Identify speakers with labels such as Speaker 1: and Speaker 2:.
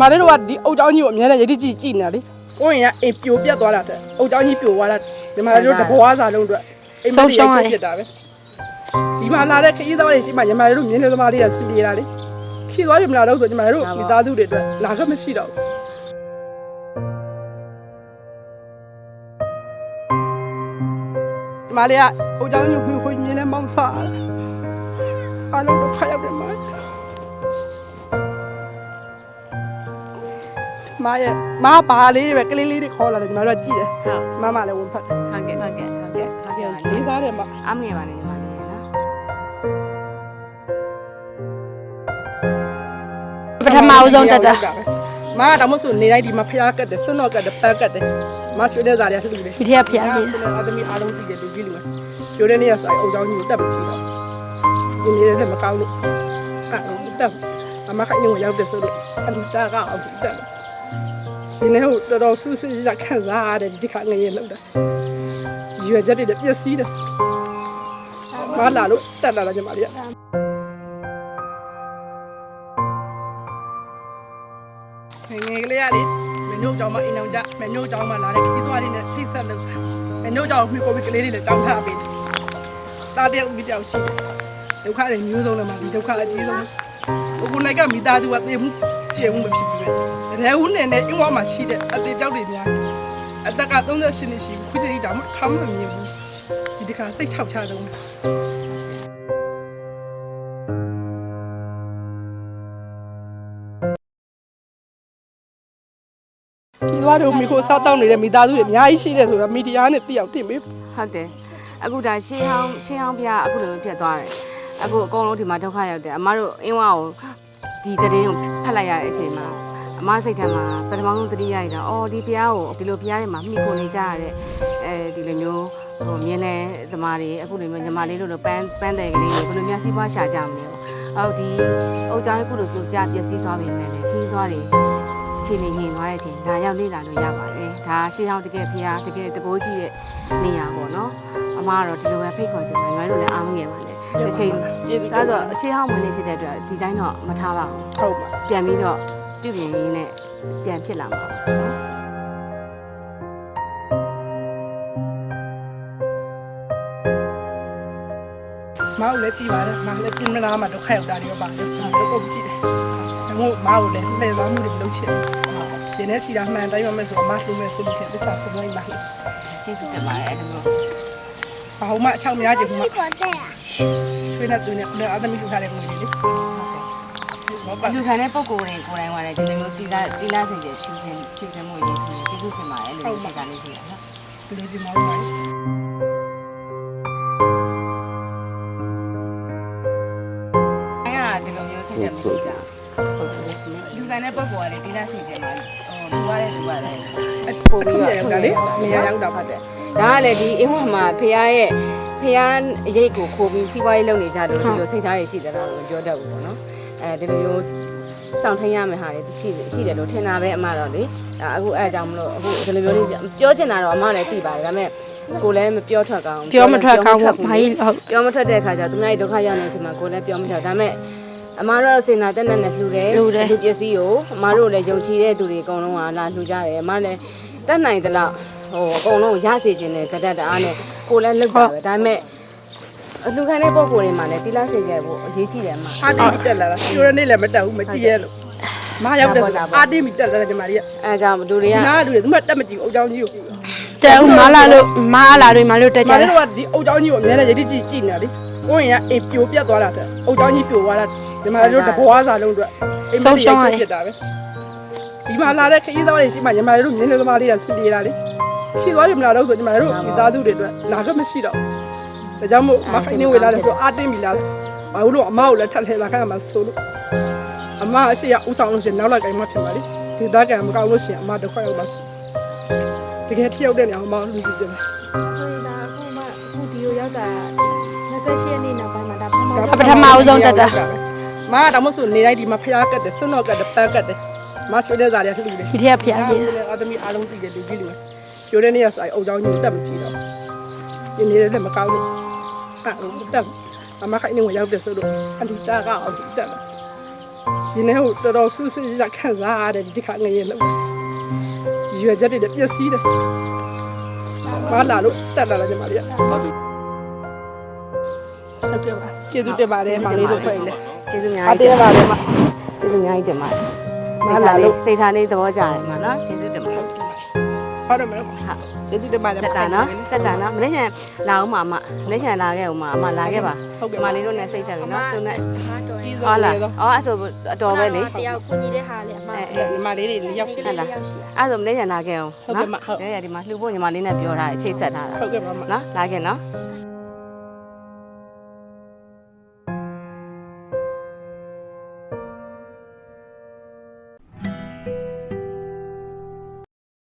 Speaker 1: မလေးတို့ကဒီအုတ်ကြောင်းကြီးကိုအများနဲ့ရည်တည်ကြည့်ကြည့်နေတာလေကိုရင်ကအိမ်ပြိုပြတ်သွားတာတဲ့အုတ်ကြောင်းကြီးပြိုသွားတာဒီမှာတို့တဘွားစာလုံးအတွက်အိမ်မလေးရိုက်ထုတ်ဖြစ်တာပဲဒီမှာလာတဲ့ခရီးသွားတွေရှိမှညီမတို့မြင်းလေးသမားလေးကစီပြေတာလေခရီးသွားတွေမလာတော့ဆိုညီမတို့မိသားစုတွေအတွက်လာခမရှိတော့ဘူးမလေးကအုတ်ကြောင်းကြီးကိုခွေမြင်းနဲ့မောင်းစားအားလုံးတော့ခရောက်တယ်မ မရဲ့မဘာလေးပဲကလေးလေးတွေခေါ်လာတယ်ညီမတို့ကကြည့်တယ်
Speaker 2: ဟုတ်
Speaker 1: မမလည်းဝင်ဖတ်တယ်
Speaker 2: ဟုတ်ကဲ့ဟုတ်ကဲ့ဟုတ်ကဲ့ဟုတ်ကဲ့
Speaker 1: လေးစားတယ်မ
Speaker 2: အားမငယ်ပါနဲ့ညီမလေးနော်
Speaker 3: ပထမဦးဆုံးတက်တာ
Speaker 1: မကတော့မဆိုနေတိုင်းဒီမှာဖျားကတ်တယ်ဆွတ်တော့ကတ်တယ်ပတ်ကတ်တယ်မရွှေတဲ့သားတွေကလှူတယ်
Speaker 3: ဒီထက်ဖျားကြီး
Speaker 1: အာသမီအားလုံးသိတယ်လူကြီးလူငယ်ပြိုတဲ့နေ့ကဆိုင်အုံကြောင်းကြီးကိုတက်မချင်တော့ဒီနေ့လည်းမကောင်းလို့အဲ့တော့တက်အမခိုင်နေကိုရောက်တယ်ဆိုတော့အလူတာကအောင်တက် ရှင်နေဟိုတော်တော်ဆူဆူရခံစားရတယ်ဒီခါငရေလောက်တာရွယ်ချက်တွေပြည့်စည်တယ်မလာလို့တက်လာတာညီမလေးကငယ်ငယ်ကလေးကလေမင်းတို့ကြောင့်မအိမ်အောင်ကြမင်းတို့ကြောင့်မလာတဲ့ခီးသွားလေးနဲ့ချိတ်ဆက်လို့စားမင်းတို့ကြောင့်မြကိုပြီးကလေးတွေလည်းကြောင်းထားပေးတယ်တာတယောက်မိတယောက်ရှိတယ်ဒုက္ခတွေမျိုးစုံလည်းမှာဒီဒုက္ခအကြီးဆုံးဘုကုနိုင်ကမိသားစုကသေမှု ကျေမှုမဖြစ်ဘူးပဲရဲဦးနဲ့နဲ့အင်းဝမှာရှိတဲ့အသေးကြောက်တွေများအသက်က38နှစ်ရှိပြီခုချိန်တောင်ခမ်းမမြင်ဘူးဒီတခါစိတ်ချောက်ချတော့ဒီသွားတို့မိခိုစားတောင်းနေတဲ့မိသားစုတွေအများကြီးရှိတယ်ဆိုတော့မီဒီယာနဲ့သိအောင်တင်ပေး
Speaker 2: ဟုတ်တယ်အခုဒါရှေးဟောင်းရှေးဟောင်းပြအခုလိုထက်သွားတယ်အခုအကုန်လုံးဒီမှာဒုက္ခရောက်တယ်အမတို့အင်းဝါကို ဒီတရင်ကိုဖတ်လိုက်ရတဲ့အချိန်မှာအမစိတ်ထဲမှာပထမဆုံးသတိရရတာအော်ဒီဖျားကိုဒီလိုဖျားတွေမှာမိခိုနေကြရတဲ့အဲဒီလိုမျိုးဟိုမြင်းတဲ့သမားတွေအခုလိုမျိုးညီမလေးတို့လိုပန်းပန်းတယ်ကလေးတွေဘယ်လိုများစီးပွားရှာကြမလဲပေါ့အော်ဒီအုတ်ကြောင်းခုလိုပြုတ်ကြပျက်စီးသွားပြီနဲ့ခီးသွားတယ်အခြေအနေငြိမ်သွားတဲ့အချိန်ဒါရောက်လေ့လာလို့ရပါတယ်ဒါရှေးဟောင်းတကယ်ဖျားတကယ်တကိုးကြီးရဲ့နေရာပေါ့နော်အမကတော့ဒီလိုပဲဖိတ်ခေါ်ချင်တယ်ညီမတို့လည်းအားမငယ်ပါနဲ့ အချိန်ဒါဆိုအရှေးဟောင်းဝင်နေဖြစ်တဲ့အတွက်ဒီတိုင်းတော့မထားပါဘူး
Speaker 1: ဟုတ်ပါ
Speaker 2: ပြန်ပြီးတော့ပြုပြင်ရင်းနဲ့ပြန်ဖြစ်လာမှာပါနော်
Speaker 1: မောက်လည်းကြည်ပါတယ်မောက်လည်းပြင်မလားမှာဒုက္ခရောက်တာတွေရောပါတယ်တော့ပုံကြည့်တယ်ဒါမို့မောက်လည်းလှည့်စားမှုတွေမလုပ်ချင်ဘူးရှင်နဲ့စီတာမှန်တိုင်းရမယ်ဆိုအမလှူမယ်ဆိုလို့ခင်တခြားစပွဲပါလို့
Speaker 2: ကျေးဇူးတင်ပါတယ်အဲ့ဒါမျိုး
Speaker 1: ဘာမှအချောက်များကြဘူးမချွေးနေသူနဲ့လည်းအသမီးလှူထားတဲ့ပုံလေးလေဟုတ်ပါ
Speaker 2: လူခံတဲ့ပုံကိုယ်တွေကိုယ်တိုင်ပါတယ်ဒီလိုမျိုးတီလာတီလာစင်ကျဖြူစင်ဖြူစင်မှုရေးစီကျေးဇူးတင်ပါတယ်လို့စိတ်ကနေကြည့်ရနော်
Speaker 1: ဒီလိုကြီးမောက်ပါလေ
Speaker 2: အဲ့ဒါဒီလိုမျိုးစိတ်ချက်မရှိကြလူခံတဲ့ပုံကိုယ်ကလေတီလာစင်ကျမှာဟိုလူရတဲ့လူရတယ်
Speaker 1: ပို့ပြီးတော့ရောက်တာလေနေရာရောက်တာဖတ်တယ်
Speaker 2: ဒါကလည်းဒီအင်းဝမှာဖះရဲ့ဖះအရေးကိုခိုးပြီးစီးပွားရေးလုပ်နေကြလို့ဒီလိုစိတ်ထားရရှိတယ်လားလို့ပြောတတ်ဘူးပေါ့နော်အဲဒီလိုမျိုးစောင့်ထင်းရမယ့်ဟာတွေရှိရှိတယ်လို့ထင်တာပဲအမတော့လေဒါအခုအဲအကြောင်းမလို့အခုဒီလိုမျိုးလေးပြောချင်တာတော့အမလည်းသိပါတယ်ဒါပေမဲ့ကိုလည်းမပြောထွက်ကောင်း
Speaker 3: ပြောမထွက်ကောင်းဘူးဘာကြီးဟုတ်
Speaker 2: ပြောမထွက်တဲ့ခါကျသူများရဲ့ဒုက္ခရောက်နေတဲ့အချိန်မှာကိုလည်းပြောမထွက်ဒါပေမဲ့အမားတို့စင်နာတက်နဲ့နဲ့လှူတယ်လူပစ္စည်းကိုအမားတို့လည်းယုံကြည်တဲ့သူတွေအကုန်လုံးကလာလှူကြတယ်အမားလည်းတက်နိုင်သလား ဟိုအကုန်လုံးရစေခြင်းနဲ့ကတတ်တအားနဲ့ကိုလည်းလုပ်တာပဲဒါပေမဲ့အလှူခံတဲ့ပုံကိုယ်တွေမှာလည်းတိလာစေကြဖို့အရေးကြီးတယ်အမ
Speaker 1: အာတင်းတက်လာတာကျိုးရနေလည်းမတက်ဘူးမကြည့်ရလို့မရောက်တယ်အာတင်းမီတက်လာတယ်ညီမလေးက
Speaker 2: အဲဒါကြောင့်လူတွေက
Speaker 1: နားတူတယ်သူမတက်မကြည့်ဘူးအုတ်ချောင်းကြီးကို
Speaker 3: တဲဦးမလာလို့မလာလို့မလို့တက်ကြ
Speaker 1: မ
Speaker 3: တယ်
Speaker 1: လေးတို့ကဒီအုတ်ချောင်းကြီးကိုအများနဲ့ရည်တည်ကြည့်ကြည့်နေတာလေကိုရင်ကအိမ်ပြိုပြတ်သွားတာတဲ့အုတ်ချောင်းကြီးပြိုသွားတာညီမလေးတို့တဘွားစာလုံးအတွက်အိမ်မလေးရိုက်ထုတ်ဖြစ်တာပဲဒီမှာလာတဲ့ခရီးသွားတွေရှိမှညီမလေးတို့မြင်းလေးသမားလေးကစီပြေတာလေခ ရီးသွားတွေမလာတော့ဆိုညီမလေးတို့မိသားစုတွေအတွက်လာခမရှိတော့ဒါကြောင့်မို့မခိုင်းနေဝေလာတယ်ဆိုအာတင်းပြီလားဘာလို့အမကိုလည်းထပ်ထဲလာခိုင်းမှာဆိုလို့အမအရှိရဥဆောင်လို့ရှိရင်နောက်လိုက်ကိုင်းမှဖြစ်ပါလေဒီသားကံမကောင်းလို့ရှိရင်အမဒုက္ခရောက်ပါစေတကယ်ထရောက်တဲ့နေအောင်မအောင်လူကြီးစင်
Speaker 4: ဆိုရင်ဒါအခုမှအခုဒီလိုရောက်တာ28ရက်နေ့နောက်ပိုင်းမှာဒါပထမ
Speaker 1: ဒါ
Speaker 4: ဆုံး
Speaker 3: ပထမဦးဆုံးတက်တာ
Speaker 1: မကတော့မဆိုနေတိုင်းဒီမှာဖျားကတ်တယ်ဆွတ်တော့ကတ်တယ်ပန်းကတ်တယ်မဆွေးတဲ့ဇာတွေကလှူတယ်
Speaker 3: ဒီထက်ဖျားကြီး
Speaker 1: အသမီးအားလုံးသိတယ်လူကြီးလူ ပြိုတဲ့နေ့ကဆိုင်အုတ်ချောင်းကြီးကိုတက်မကြည့်တော့ဒီနေ့လည်းမကောင်းဘူးအဲ့တော့တက်အမခိုင်နေဝင်ရောက်တယ်ဆိုတော့အန်တီတာကအောင်တက်လာရှဒီနေ့ဟိုတော်တော်ဆူဆူရခံစားရတယ်ဒီခါငရေလို့ရွယ်ချက်တွေပြည့်စည်တယ်မလာလို့တက်လာတယ်ညီမလေးဟုတ်ကဲ့ပါကျေးဇူးတင်ပါတယ်မောင်လေးတို့ဖွဲ့လေ
Speaker 2: ကျေးဇူးများ
Speaker 1: အ
Speaker 2: ကြီး
Speaker 1: တင်းပါလေမ
Speaker 2: ကျေးဇူးများကြီးတင်ပါတယ်
Speaker 1: မလာလို့
Speaker 2: စိတ်ထားလေးသဘောကျတယ်မှာနော်ကျေးဇူးတင်ပါတယ်
Speaker 1: ဟုတ် တယ်မယ်ကျေးဇူးတင်ပါတယ်
Speaker 2: တက်တာနော်တက်တာနော်မနေ့ကလာအောင်မအမမနေ့ကလာခဲ့အောင်မအမလာခဲ့ပါ
Speaker 1: ဟုတ်ကဲ့
Speaker 2: အမလေးတို့နဲ့စိတ်တက်ပြီနော်သူနဲ့
Speaker 1: ကြီး
Speaker 2: ဟော
Speaker 1: ဆုံး
Speaker 2: လား
Speaker 1: လေတော့
Speaker 2: အော်အဲ့ဆိုအတော်ပဲလေ
Speaker 4: တယောက်ကိုကြီးတဲ့ဟာလေအမ
Speaker 2: အဲ
Speaker 1: ညီမလေးတွေရောက်ရှိ
Speaker 2: ဟုတ်လားအဲ့ဆိုမနေ့ကလာခဲ့အောင်
Speaker 1: ဟုတ်ကဲ့မဟုတ်
Speaker 2: နေ့ရက်ဒီမှာလှူဖို့ညီမလေးနဲ့ပြောထားတယ်ချိတ်ဆက်ထားတာ
Speaker 1: ဟုတ်ကဲ့ပါမ
Speaker 2: နော်လာခဲ့နော်
Speaker 1: ဟ